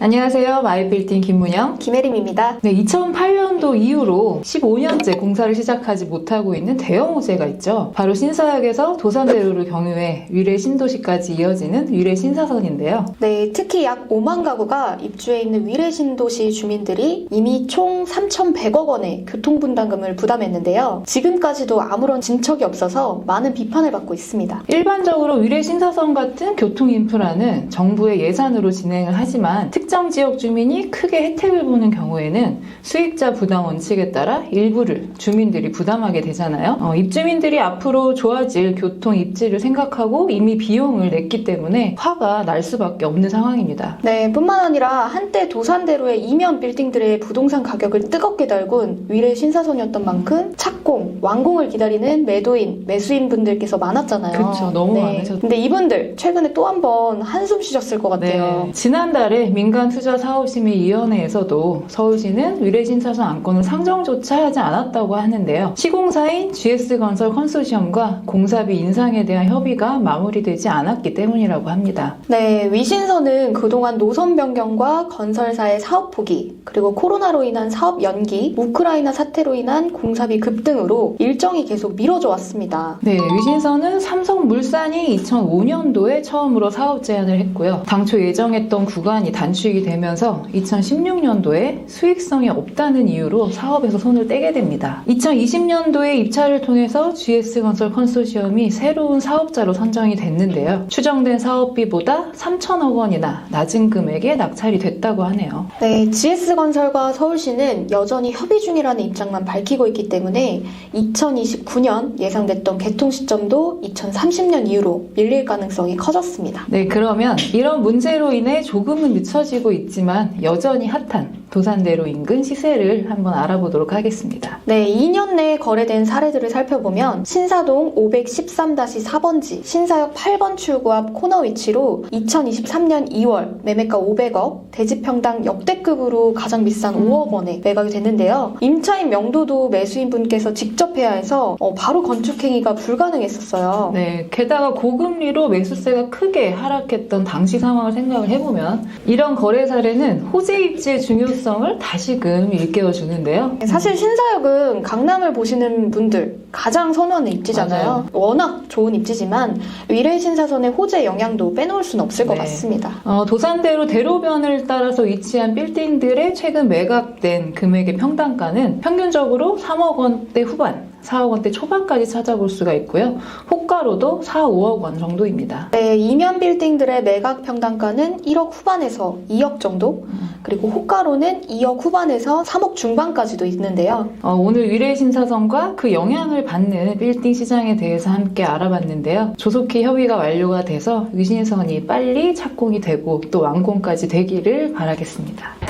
안녕하세요. 마이빌딩 김문영. 김혜림입니다. 네, 2008년도 이후로 15년째 공사를 시작하지 못하고 있는 대형 호재가 있죠. 바로 신사역에서 도산대로를 경유해 위례 신도시까지 이어지는 위례 신사선인데요. 네, 특히 약 5만 가구가 입주해 있는 위례 신도시 주민들이 이미 총 3,100억 원의 교통분담금을 부담했는데요. 지금까지도 아무런 진척이 없어서 많은 비판을 받고 있습니다. 일반적으로 위례 신사선 같은 교통 인프라는 정부의 예산으로 진행을 하지만 특정 지역 주민이 크게 혜택을 보는 경우에는 수익자 부담 원칙에 따라 일부를 주민들이 부담하게 되잖아요. 어, 입주민들이 앞으로 좋아질 교통 입지를 생각하고 이미 비용을 냈기 때문에 화가 날 수밖에 없는 상황입니다. 네, 뿐만 아니라 한때 도산대로의 이면 빌딩들의 부동산 가격을 뜨겁게 달군 위례 신사선이었던 만큼 착공, 완공을 기다리는 매도인, 매수인 분들께서 많았잖아요. 그쵸, 너무 네. 많으셨죠. 근데 이분들 최근에 또 한 번 한숨 쉬셨을 것 같아요. 네. 지난달에 민간 투자사업심의위원회에서도 서울시는 위례신사선 안건을 상정조차 하지 않았다고 하는데요. 시공사인 GS건설 컨소시엄과 공사비 인상에 대한 협의가 마무리되지 않았기 때문이라고 합니다. 네, 위신선은 그동안 노선 변경과 건설사의 사업 포기, 그리고 코로나로 인한 사업 연기, 우크라이나 사태로 인한 공사비 급등으로 일정이 계속 미뤄져 왔습니다. 네, 위신선은 삼성물산이 2005년도에 처음으로 사업 제안을 했고요. 당초 예정했던 구간이 단축 이 되면서 2016년도에 수익성이 없다는 이유로 사업에서 손을 떼게 됩니다. 2020년도에 입찰을 통해서 GS건설 컨소시엄이 새로운 사업자로 선정이 됐는데요. 추정된 사업비보다 3천억 원이나 낮은 금액에 낙찰이 됐다고 하네요. 네, GS건설과 서울시는 여전히 협의 중이라는 입장만 밝히고 있기 때문에 2029년 예상됐던 개통 시점도 2030년 이후로 밀릴 가능성이 커졌습니다. 네, 그러면 이런 문제로 인해 조금은 늦춰지고 있지만 여전히 핫한 도산대로 인근 시세를 한번 알아보도록 하겠습니다. 네, 2년 내에 거래된 사례들을 살펴보면 신사동 513-4번지 신사역 8번 출구 앞 코너 위치로 2023년 2월 매매가 500억, 대지평당 역대급으로 가장 비싼 5억 원에 매각이 됐는데요. 임차인 명도도 매수인 분께서 직접 해야 해서 어, 바로 건축 행위가 불가능했었어요. 네, 게다가 고금리로 매수세가 크게 하락했던 당시 상황을 생각을 해보면 이런 거래 사례는 호재 입지의 중요성 을 다시금 일깨워 주는데요. 사실 신사역은 강남을 보시는 분들 가장 선호하는 입지잖아요. 맞아요. 워낙 좋은 입지지만 위례 신사선의 호재 영향도 빼놓을 수는 없을 것 네. 같습니다. 어, 도산대로 대로변을 따라서 위치한 빌딩들의 최근 매각된 금액의 평당가는 평균적으로 3억 원대 후반, 4억 원대 초반까지 찾아볼 수가 있고요. 호가로도 4, 5억 원 정도입니다. 네, 이면 빌딩들의 매각 평당가는 1억 후반에서 2억 정도, 그리고 호가로는 2억 후반에서 3억 중반까지도 있는데요. 어, 오늘 위례 신사선과 그 영향을 받는 빌딩 시장에 대해서 함께 알아봤는데요. 조속히 협의가 완료가 돼서 위신선이 빨리 착공이 되고 또 완공까지 되기를 바라겠습니다.